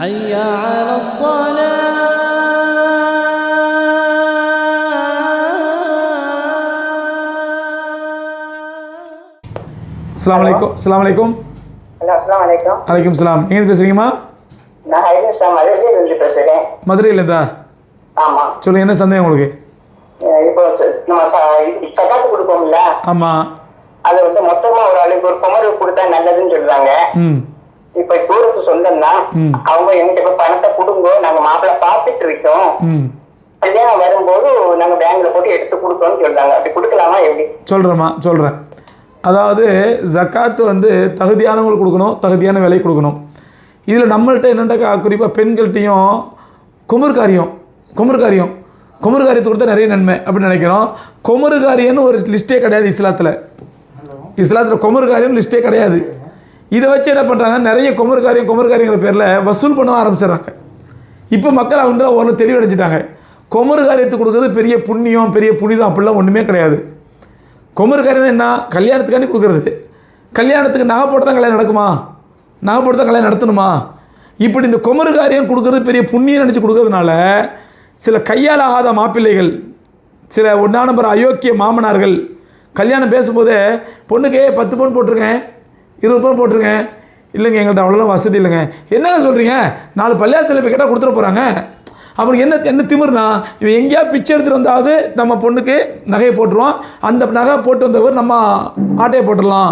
حي على الصلاة அஸ்லாம் வலைக்கும் அஸ்லாம் வலைக்கும் ஹலோ அஸ்லாம் வலைக்கம் வலைக்கும் சலாம் எங்கே பேசுகிறீங்கம்மா நான் ஹைதர் மதுரையில இருந்து பேசுகிறேன் மதுரையிலேருந்தா ஆமாம் சொல்லுங்கள் என்ன சந்தேகம் உங்களுக்கு இப்போ ச- நம்ம ச- இது சக்காத்து கொடுப்போம்ல ஆமாம் அது வந்து மொத்தமா ஒரு ஆளுக்கு ஒரு குமரு கொடுத்தா நல்லதுன்னு சொல்றாங்க ம் இப்ப தூரத்து சொந்தம்னா. அவங்க எங்கிட்ட இப்ப பணத்தை கொடுங்க நாங்க மாப்பிள்ளை பார்த்துட்டு இருக்கோம். கல்யாணம் வரும்போது நாங்க பேங்க்ல போட்டு எடுத்து கொடுத்தோம்னு சொல்றாங்க. அப்படி கொடுக்கலாமா எப்படி? சொல்கிறேம்மா சொல்கிறேன் அதாவது ஜக்காத்து வந்து தகுதியானவங்களுக்கு கொடுக்கணும் தகுதியான விலை கொடுக்கணும். இதில் நம்மள்ட்ட என்னென்னாக்கா குறிப்பாக பெண்கள்கிட்டையும் குமுறுகாரியம் குமுறுகாரியம் குமுறுகாரியத்தை கொடுத்தா நிறைய நன்மை அப்படின்னு நினைக்கிறோம். குமுறுகாரியன்னு ஒரு லிஸ்ட்டே கிடையாது இஸ்லாத்தில். இஸ்லாத்தில் குமுறுகாரியம் லிஸ்ட்டே கிடையாது. இதை வச்சு என்ன பண்ணுறாங்க நிறைய குமுறுகாரியம் குமுறுகாரியங்கிற பேரில் வசூல் பண்ண ஆரம்பிச்சிடுறாங்க. இப்போ மக்கள் வந்து ஓரளவு தெளிவடைஞ்சிட்டாங்க. குமரு காரியத்துக்கு கொடுக்குறது பெரிய புண்ணியம் பெரிய புனிதம் அப்படிலாம் ஒன்றுமே கிடையாது. குமரு காரியம் என்ன? கல்யாணத்துக்காண்டி கொடுக்குறது. கல்யாணத்துக்கு நகை தான் கல்யாணம் நடக்குமா? நகை தான் கல்யாணம் நடத்தணுமா? இப்படி இந்த குமரு காரியம் கொடுக்குறது பெரிய புண்ணியம் நினச்சி கொடுக்கறதுனால சில கையால் ஆகாத மாப்பிள்ளைகள் சில ஒன்றா நம்பர் அயோக்கிய மாமனார்கள் கல்யாணம் பேசும்போதே பொண்ணுக்கே பத்து பவுன் போட்டிருக்கேன். இருபது ரூபா போட்டிருங்க. இல்லைங்க எங்கள்கிட்ட அவ்வளோலாம் வசதி இல்லைங்க. என்னங்க சொல்கிறீங்க நாலு பள்ளியாசில போய் கேட்டால் கொடுத்துட போகிறாங்க அவனுக்கு என்ன என்ன திமிர்னா இவன் எங்கேயா பிச்சை எடுத்துகிட்டு வந்தாவது நம்ம பொண்ணுக்கு நகையை போட்டுருவோம். அந்த நகை போட்டு வந்தவர் நம்ம ஆட்டையை போட்டுடலாம்.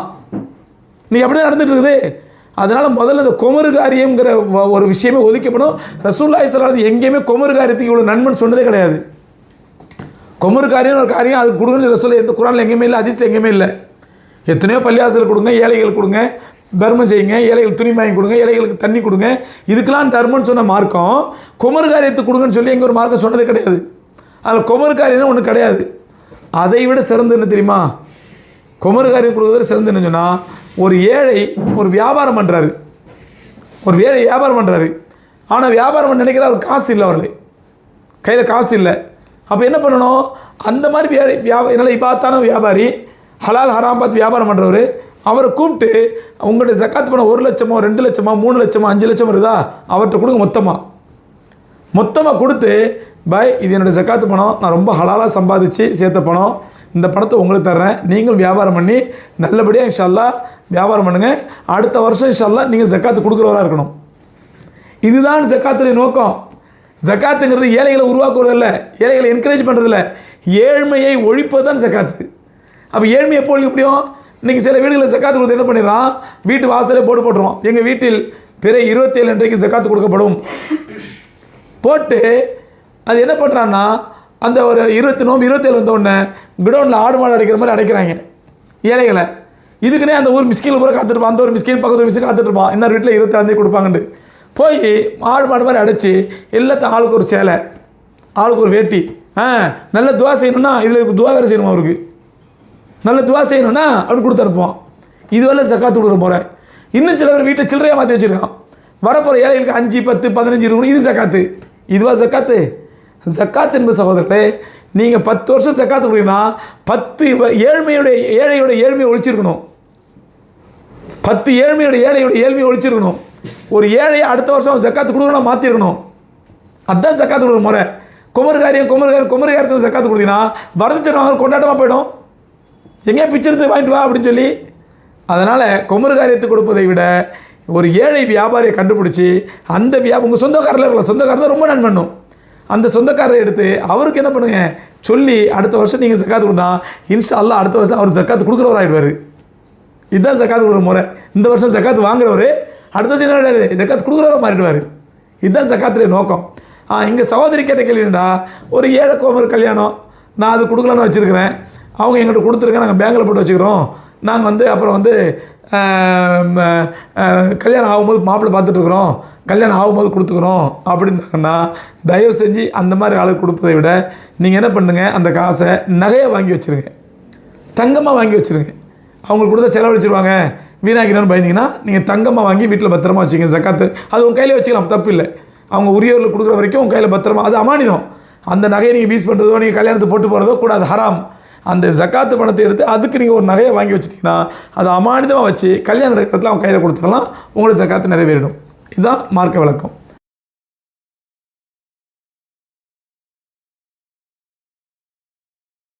நீ அப்படியே நடந்துகிட்ருக்குது இருக்குது. அதனால் முதல்ல இந்த குமரு காரியங்கிற ஒரு விஷயமே ஒதுக்கப்படும் ரசூல்லா இஸ்லாத்து எங்கேயுமே குமரு காரியத்துக்கு இவ்வளோ நன்மைன்னு சொன்னதே கிடையாது. குமரு காரியம் ஒரு காரியம் அது கொடுக்குன்னு ரசூல் எந்த குரானில் எங்கேயுமே இல்லை அதிசயில் எங்கேயுமே இல்லை. எத்தனையோ பள்ளியாசல் கொடுங்க ஏழைகள் கொடுங்க தர்மம் செய்யுங்க ஏழைகள் துணி வாங்கி கொடுங்க ஏழைகளுக்கு தண்ணி கொடுங்க. இதுக்கெல்லாம் தர்மம்னு சொன்ன மார்க்கம் குமரு காரியத்துக்கு கொடுங்கன்னு சொல்லி எங்கள் ஒரு மார்க்கம் சொன்னதே கிடையாது. அதில் குமரு காரியம்னு ஒன்று கிடையாது. அதை விட சிறந்து என்ன தெரியுமா? குமரகாரியம் கொடுக்குறது சிறந்து என்ன சொன்னால் ஒரு ஏழை ஒரு வியாபாரம் பண்ணுறாரு ஒரு ஏழை வியாபாரம் பண்ணுறாரு ஆனால் வியாபாரம் பண்ண நினைக்கிற அவர் காசு இல்லை அவர்கள் கையில் காசு இல்லை. அப்போ என்ன பண்ணணும்? அந்த மாதிரி வியா வியாபா நல்ல இபாத்தான வியாபாரி ஹலால் ஹராம் பார்த்து வியாபாரம் பண்ணுறவர் அவரை கூப்பிட்டு உங்கள்கிட்ட ஜக்காத் பணம் ஒரு லட்சமோ ரெண்டு லட்சமோ மூணு லட்சமோ அஞ்சு லட்சம் வருதா அவர்கிட்ட கொடுங்க மொத்தமாக மொத்தமாக கொடுத்து பாய் இது என்னோடய ஜக்காத்து பணம் நான் ரொம்ப ஹலாலாக சம்பாதிச்சு சேர்த்த பணம் இந்த பணத்தை உங்களுக்கு தர்றேன். நீங்களும் வியாபாரம் பண்ணி நல்லபடியாக இன்ஷால்லா வியாபாரம் பண்ணுங்கள் அடுத்த வருஷம் இன்ஷால்லா நீங்கள் ஜக்காத்து கொடுக்குறவராக இருக்கணும். இதுதான் ஜக்காத்துடைய நோக்கம். ஜக்காத்துங்கிறது ஏழைகளை உருவாக்குறதில்ல. ஏழைகளை என்கரேஜ் பண்ணுறதில்ல ஏழ்மையை ஒழிப்பது தான் ஜக்காத்து. அப்போ ஏழ்மை எப்போ எப்படியும்? இன்றைக்கி சில வீடுகளில் சக்காத்து கொடுத்து என்ன பண்ணிடுறான்? வீட்டு வாசலே போட்டு போட்டுருவான். எங்கள் வீட்டில் பிற இருபத்தேழு இன்றைக்கு சக்காத்து கொடுக்கப்படும். போட்டு அது என்ன பண்ணுறான்னா அந்த ஒரு இருபத்தி நோம்பு இருபத்தேழு வந்த குடோனில் ஆடு மாடு அடைக்கிற மாதிரி அடைக்கிறாங்க. ஏழைகளை. இதுக்குன்னே அந்த ஊர் மிஸ்கில் கூட காத்துருப்பான் அந்த ஒரு மிஸ்கின் பக்கத்து ஒரு மிஸ்கின் காத்துட்ருப்பான் இன்னொரு வீட்டில் இருபத்தாந்தே கொடுப்பாங்கன்ட்டு. போய் ஆடு மாடு மாதிரி அடைச்சி எல்லாத்தையும் ஆளுக்கு ஒரு சேலை ஆளுக்கு ஒரு வேட்டி ஆ நல்ல துவா செய்யணும்னா இதில் துவா வேறு செய்யணுமா அவருக்கு. நல்ல துவா செய்யணும்னா அப்படின்னு கொடுத்து இதுவரை ஜக்காத்து கொடுக்குற முறை இன்னும் சில பேர் வீட்டை சில்லறையாக மாற்றி வச்சுருக்கான். வரப்போகிற ஏழைகளுக்கு அஞ்சு பத்து பதினஞ்சு இருபது இது ஜக்காத்து. இதுவா ஜக்காத்து? ஜக்காத் என்பது சகோதரர்களே நீங்கள் பத்து வருஷம் ஜக்காத்து கொடுத்தீங்கன்னா பத்து ஏழ்மையுடைய ஏழையோட ஏழ்மையை ஒழிச்சிருக்கணும். பத்து ஏழ்மையோட ஏழையோட ஏழ்மையை ஒழிச்சிருக்கணும். ஒரு ஏழையை அடுத்த வருஷம் ஜக்காத்து கொடுக்கணும் மாற்றிருக்கணும் அதுதான் ஜக்காத்து கொடுக்குற முறை குமர்காரியம் குமர்காரியம் குமர்காரியத்தில் ஜக்காத்து கொடுத்தீங்கன்னா வரதட்சணை வாங்க கொண்டாட்டமாக போயிடும். எங்கேயா பிச்சை எடுத்து வாங்கிட்டு வா அப்படின்னு சொல்லி அதனால் குமரு காரியத்துக்கு கொடுப்பதை விட ஒரு ஏழை வியாபாரியை கண்டுபிடிச்சி அந்த வியா உங்கள் சொந்தக்காரில் இருக்கலாம் சொந்தக்காரர் தான் ரொம்ப நன் பண்ணும். அந்த சொந்தக்காரரை எடுத்து அவருக்கு என்ன பண்ணுங்க? சொல்லி அடுத்த வருஷம் நீங்கள் ஜக்காத்து கொடுத்தா இன்ஷா அல்லா அடுத்த வருஷம் அவர் ஜக்காத்து கொடுக்குறவராகிடுவார் இதுதான் ஜக்காத்து கொடுக்குற முறை. இந்த வருஷம் ஜக்காத்து வாங்குறவர் அடுத்த வருஷம் என்ன கிடையாது ஜக்காத்து கொடுக்குறவராக மாறிடுவார். இதுதான் ஜக்காத்துடைய நோக்கம். ஆ இங்கே சகோதரி கேட்ட கேள்விண்டா ஒரு ஏழை கோமர் கல்யாணம் நான் அது கொடுக்கலான்னு வச்சுருக்கிறேன். அவங்க எங்கிட்ட கொடுத்துருங்க நாங்கள் பேங்கில் போட்டு வச்சுக்கிறோம். நாங்கள் வந்து அப்புறம் வந்து கல்யாணம் ஆகும்போது மாப்பிள்ளை பார்த்துட்ருக்குறோம் கல்யாணம் ஆகும்போது கொடுத்துக்குறோம் அப்படின்னாங்கன்னா தயவு செஞ்சு அந்த மாதிரி ஆளுக்கு கொடுப்பதை விட நீங்கள் என்ன பண்ணுங்கள் அந்த காசை நகையை வாங்கி வச்சுருங்க. தங்கமாக வாங்கி வச்சுருங்க. அவங்களுக்கு கொடுத்தா செலவழிச்சிருவாங்க. வீணாக்கிறோன்னு பயந்தீங்கன்னா நீங்கள் தங்கமாக வாங்கி வீட்டில் பத்திரமா வச்சுக்கங்க. ஜக்காத்து அது உங்கள் கையில் வச்சுக்கலாம் தப்பு இல்லை. அவங்க உரியவர்கள் கொடுக்குற வரைக்கும் உங்கள் கையில் பத்திரமா அது அமானிதம். அந்த நகையை நீங்கள் யூஸ் பண்ணுறதோ நீங்கள் கல்யாணத்துக்கு போட்டு போகிறதோ கூடாது. ஹராம். அந்த ஜக்காத்து பணத்தை எடுத்து அதுக்கு நீங்கள் ஒரு நகையை வாங்கி வச்சிட்டிங்கன்னா அதை அமானிதமாக வச்சு கல்யாணம் இடத்துல அவங்க கையில் கொடுத்துக்கலாம் உங்களுக்கு ஜக்காத்து நிறைவேறிடும். இதுதான் மார்க்க விளக்கம்.